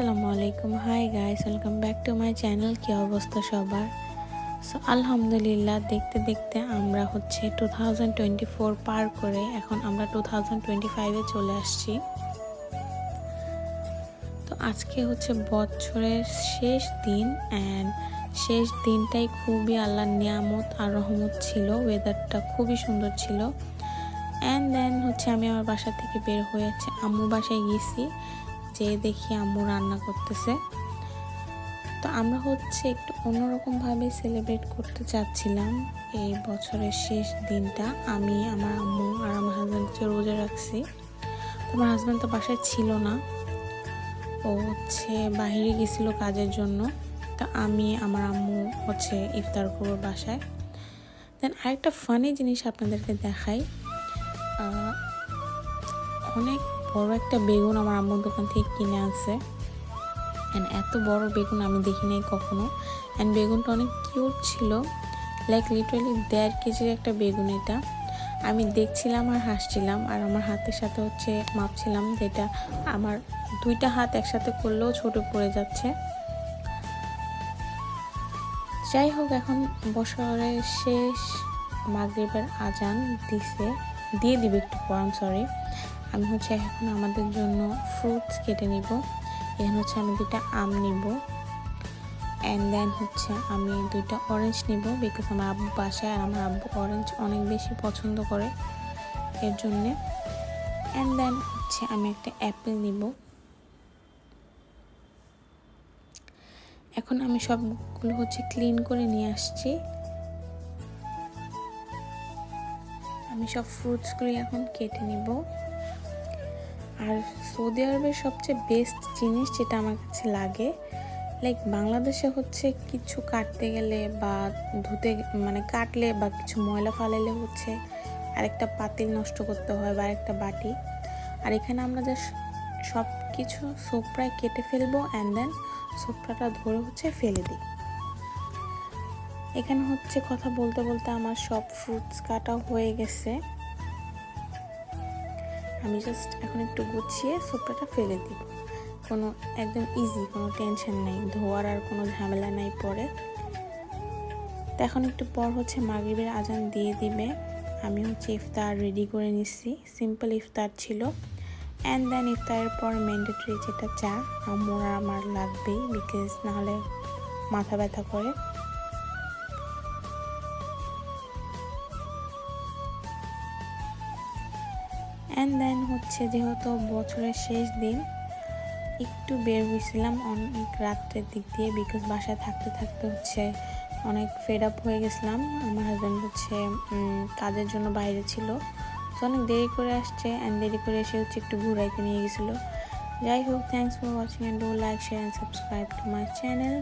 আসসালামু আলাইকুম। Hi guys welcome back to my channel কি অবস্থা সবার? সো আলহামদুলিল্লাহ, দেখতে দেখতে আমরা হচ্ছে টু থাউজেন্ড টোয়েন্টি ফোর পার করে এখন আমরা টু থাউজেন্ড টোয়েন্টি ফাইভে চলে আসছি। তো আজকে হচ্ছে বছরের শেষ দিন অ্যান্ড শেষ দিনটাই খুবই আল্লাহর নিয়ামত আর রহমত ছিল। ওয়েদারটা খুবই সুন্দর ছিল। অ্যান্ড দেন হচ্ছে আমি আমার বাসা থেকে বের হয়েছে আম্মু বাসায় গেছি। যে দেখি আম্মু রান্না করতেছে। তো আমরা হচ্ছে একটু অন্যরকমভাবে সেলিব্রেট করতে চাচ্ছিলাম এই বছরের শেষ দিনটা। আমি, আমার আম্মু আর আমার হাজব্যান্ড হচ্ছে রোজা রাখছি। আমার হাজব্যান্ড তো বাসায় ছিল না। ও হচ্ছে বাহিরে গেছিল কাজের জন্য। তা আমি, আমার আম্মু হচ্ছে ইফতার করব বাসায়। দেন আরেকটা ফানি জিনিস আপনাদেরকে দেখাই। অনেক বড় একটা বেগুন আমার আম্মুর দোকান থেকে কিনে আনছে। অ্যান্ড এত বড় বেগুন আমি দেখি নাই কখনো। অ্যান্ড বেগুনটা অনেক কিউট ছিল। লাইক লিটারালি দেড় কেজির একটা বেগুন এটা। আমি দেখছিলাম আর হাসছিলাম। আর আমার হাতের সাথে হচ্ছে মাপছিলাম যেটা আমার দুইটা হাত একসাথে করলেও ছোট পড়ে যাচ্ছে। যাই হোক, এখন বছরের শেষ মাগরিবের আজান দিছে। দিয়ে দিবে একটু পর সরি আমি হচ্ছে এখন আমাদের জন্য ফ্রুটস কেটে নিব। এখানে হচ্ছে আমি দুইটা আম নিব। অ্যান্ড দেন হচ্ছে আমি দুইটা অরেঞ্জ নিব বিকজ আমার আব্বু বাসায় আর আমার আব্বু অরেঞ্জ অনেক বেশি পছন্দ করে এর জন্যে। অ্যান্ড দেন হচ্ছে আমি একটা অ্যাপেল নিব। এখন আমি সবগুলো হচ্ছে ক্লিন করে নিয়ে আসছি। আমি সব ফ্রুটসগুলি এখন কেটে নিব। আর সৌদি আরবের সবচেয়ে বেস্ট জিনিস যেটা আমার কাছে লাগে লাইক বাংলাদেশে হচ্ছে কিছু কাটতে গেলে বা ধুতে মানে কাটলে বা কিছু ময়লা ফালাইলে হচ্ছে আরেকটা পাতিল নষ্ট করতে হয় বা আরেকটা বাটি। আর এখানে আমরা যা সব কিছু সোপড়ায় কেটে ফেলব অ্যান্ড দেন সোপড়াটা ধরে হচ্ছে ফেলে দিই। এখানে হচ্ছে কথা বলতে বলতে আমার সব ফ্রুটস কাটা হয়ে গেছে। আমি জাস্ট এখন একটু গুছিয়ে সোপড়াটা ফেলে দিব কোনো একদম ইজি কোনো টেনশন নেই। ধোয়ার আর কোনো ঝামেলা নাই পরে। তো এখন একটু পর হচ্ছে মাগরিবের আজান দিয়ে দিবে। আমি হচ্ছে ইফতার রেডি করে নিচ্ছি সিম্পল ইফতার ছিল। অ্যান্ড দেন ইফতারের পর ম্যান্ডেটরি যেটা চা আমার আমার লাগবেই বিকজ নাহলে মাথা ব্যথা করে। অ্যান্ড দেন হচ্ছে যেহেতু বছরের শেষ দিন, একটু বের হয়েছিলাম অনেক রাত্রের দিক দিয়ে বিকজ বাসায় থাকতে থাকতে হচ্ছে অনেক ফেড আপ হয়ে গেছিলাম। আমার হাজব্যান্ড হচ্ছে কাজের জন্য বাইরে ছিল। তো অনেক দেরি করে আসছে অ্যান্ড দেরি করে এসে হচ্ছে একটু ঘুরাইতে নিয়ে গেছিল। যাই হোক thanks for watching and do like share and subscribe to my channel